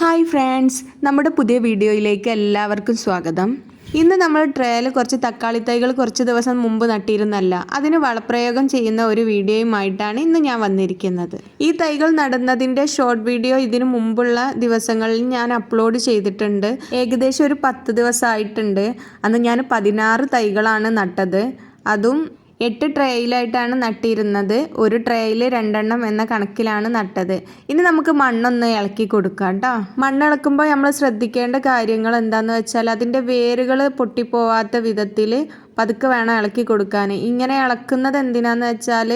Hi friends നമ്മുടെ പുതിയ വീഡിയോയിലേക്ക് എല്ലാവർക്കും സ്വാഗതം. ഇന്ന് നമ്മൾ ട്രേയിൽ കുറച്ച് തക്കാളി തൈകൾ കുറച്ച് ദിവസം മുമ്പ് നട്ടിരുന്നല്ല അതിന് വളപ്രയോഗം ചെയ്യുന്ന ഒരു വീഡിയോയുമായിട്ടാണ് ഇന്ന് ഞാൻ വന്നിരിക്കുന്നത്. ഈ തൈകൾ നടുന്നതിന്റെ ഷോർട്ട് വീഡിയോ ഇതിനു മുമ്പുള്ള ദിവസങ്ങളിൽ ഞാൻ അപ്ലോഡ് ചെയ്തിട്ടുണ്ട്. ഏകദേശം ഒരു പത്ത് ദിവസമായിട്ടുണ്ട്. അന്ന് ഞാൻ പതിനാറ് തൈകളാണ് നട്ടത്. അതും എട്ട് ട്രേയിലായിട്ടാണ് നട്ടിരുന്നത്. ഒരു ട്രേയിൽ രണ്ടെണ്ണം എന്ന കണക്കിലാണ് നട്ടത്. ഇനി നമുക്ക് മണ്ണൊന്ന് ഇളക്കി കൊടുക്കാം കേട്ടോ മണ്ണ് ഇളക്കുമ്പോൾ നമ്മൾ ശ്രദ്ധിക്കേണ്ട കാര്യങ്ങൾ എന്താണെന്ന് വെച്ചാൽ അതിന്റെ വേരുകൾ പൊട്ടിപ്പോവാത്ത വിധത്തിൽ പതുക്കെ വേണം ഇളക്കി കൊടുക്കാൻ. ഇങ്ങനെ ഇളക്കുന്നത് എന്തിനാന്ന് വെച്ചാൽ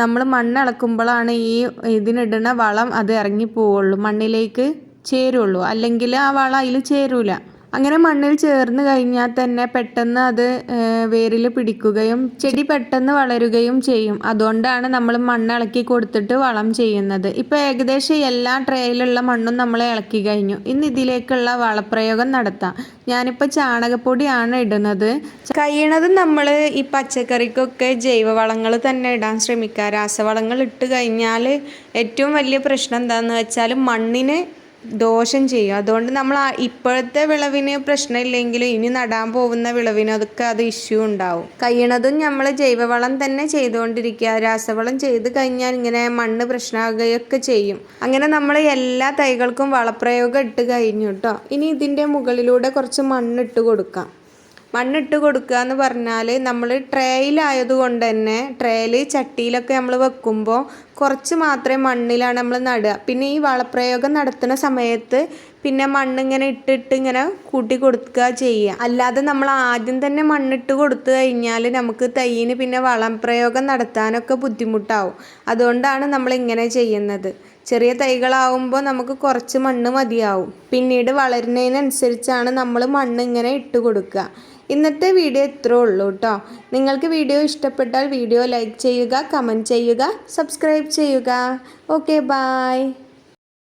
നമ്മൾ മണ്ണ് ഇളക്കുമ്പോഴാണ് ഈ ഇതിനിടുന്ന വളം അത് ഇറങ്ങി പോവുള്ളൂ. മണ്ണിലേക്ക് ചേരുള്ളൂ. അല്ലെങ്കിൽ ആ വളം അതിൽ ചേരൂല. അങ്ങനെ മണ്ണിൽ ചേർന്ന് കഴിഞ്ഞാൽ തന്നെ പെട്ടെന്ന് അത് വേരിൽ പിടിക്കുകയും ചെടി പെട്ടെന്ന് വളരുകയും ചെയ്യും. അതുകൊണ്ടാണ് നമ്മൾ മണ്ണ് ഇളക്കി കൊടുത്തിട്ട് വളം ചെയ്യുന്നത്. ഇപ്പോൾ ഏകദേശം എല്ലാ ട്രേയിലുള്ള മണ്ണും നമ്മൾ ഇളക്കി കഴിഞ്ഞു. ഇന്ന് ഇതിലേക്കുള്ള വളപ്രയോഗം നടത്താം. ഞാനിപ്പോൾ ചാണകപ്പൊടിയാണ് ഇടുന്നത്. കഴിയണത് നമ്മൾ ഈ പച്ചക്കറിക്കൊക്കെ ജൈവവളങ്ങൾ തന്നെ ഇടാൻ ശ്രമിക്കുക. രാസവളങ്ങൾ ഇട്ട് കഴിഞ്ഞാൽ ഏറ്റവും വലിയ പ്രശ്നം എന്താണെന്ന് വെച്ചാൽ മണ്ണിന് ദോഷം ചെയ്യും. അതുകൊണ്ട് നമ്മൾ ഇപ്പോഴത്തെ വിളവിന് പ്രശ്നമില്ലെങ്കിലും ഇനി നടാൻ പോകുന്ന വിളവിന് അതൊക്കെ അത് ഇഷ്യൂ ഉണ്ടാവും. കഴിയണതും നമ്മൾ ജൈവവളം തന്നെ ചെയ്തുകൊണ്ടിരിക്കുക. രാസവളം ചെയ്ത് കഴിഞ്ഞാൽ ഇങ്ങനെ മണ്ണ് പ്രശ്നമാകുകയൊക്കെ ചെയ്യും. അങ്ങനെ നമ്മൾ എല്ലാ തൈകൾക്കും വളപ്രയോഗം ഇട്ട് കഴിഞ്ഞു കേട്ടോ ഇനി ഇതിന്റെ മുകളിലൂടെ കുറച്ച് മണ്ണിട്ട് കൊടുക്കാം. മണ്ണിട്ട് കൊടുക്കുക എന്ന് പറഞ്ഞാൽ നമ്മൾ ട്രേയിലായതുകൊണ്ട് തന്നെ ട്രേയിൽ ചട്ടിയിലൊക്കെ നമ്മൾ വെക്കുമ്പോൾ കുറച്ച് മാത്രമേ മണ്ണിലാണ് നമ്മൾ നടുക. പിന്നെ ഈ വളപ്രയോഗം നടത്തുന്ന സമയത്ത് പിന്നെ മണ്ണിങ്ങനെ ഇട്ടിട്ട് ഇങ്ങനെ കൂട്ടി കൊടുക്കുക ചെയ്യുക. അല്ലാതെ നമ്മൾ ആദ്യം തന്നെ മണ്ണിട്ട് കൊടുത്തു കഴിഞ്ഞാൽ നമുക്ക് തൈയിന് പിന്നെ വളം പ്രയോഗം നടത്താനൊക്കെ ബുദ്ധിമുട്ടാവും. അതുകൊണ്ടാണ് നമ്മൾ ഇങ്ങനെ ചെയ്യുന്നത്. ചെറിയ തൈകളാവുമ്പോൾ നമുക്ക് കുറച്ച് മണ്ണ് മതിയാവും. പിന്നീട് വളരുന്നതിനനുസരിച്ചാണ് നമ്മൾ മണ്ണ് ഇങ്ങനെ ഇട്ട് കൊടുക്കുക. ഇന്നത്തെ വീഡിയോ ഇത്രേ ഉള്ളൂ കേട്ടോ നിങ്ങൾക്ക് വീഡിയോ ഇഷ്ടപ്പെട്ടാൽ വീഡിയോ ലൈക്ക് ചെയ്യുക കമന്റ് ചെയ്യുക സബ്സ്ക്രൈബ് ചെയ്യുക. Okay bye.